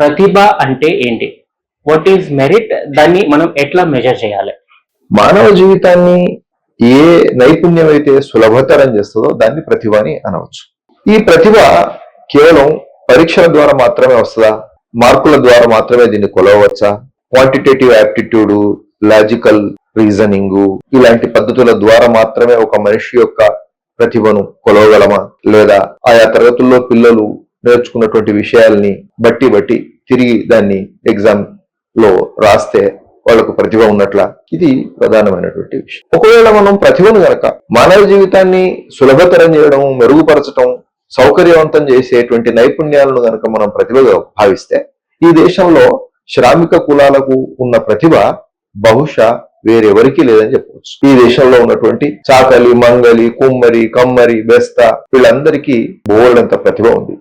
ప్రతిభ అంటే ఏంటి? What is merit దాన్ని మనం ఎట్లా మెజర్ చేయాలి? మానవ జీవితాన్ని ఏ నైపుణ్యం అయితే సులభతరం చేస్తుందో దాన్ని ప్రతిభ అని అనవచ్చు. ఈ ప్రతిభ కేవలం పరీక్షల ద్వారా మాత్రమే వస్తుందా? మార్కుల ద్వారా మాత్రమే దీన్ని కొలవచ్చా క్వాంటిటేటివ్ యాప్టిట్యూడ్ లాజికల్ రీజనింగ్ ఇలాంటి పద్ధతుల ద్వారా మాత్రమే ఒక మనిషి యొక్క ప్రతిభను కొలవగలమా? లేదా ఆయా తరగతుల్లో పిల్లలు నేర్చుకున్నటువంటి విషయాల్ని బట్టి బట్టి తిరిగి దాన్ని ఎగ్జామ్లో రాస్తే వాళ్ళకు ప్రతిభ ఉన్నట్ల ఇది ప్రధానమైనటువంటి విషయం. ఒకవేళ మనం ప్రతిభను గనక మానవ జీవితాన్ని సులభతరం చేయడం మెరుగుపరచడం సౌకర్యవంతం చేసేటువంటి నైపుణ్యాలను గనక మనం ప్రతిభగా భావిస్తే ఈ దేశంలో శ్రామిక కులాలకు ఉన్న ప్రతిభ బహుశా వేరెవరికీ లేదని చెప్పవచ్చు. ఈ దేశంలో ఉన్నటువంటి చాకలి మంగలి కుమ్మరి కమ్మరి బెస్త వీళ్ళందరికీ బోల్డంత ప్రతిభ ఉంది.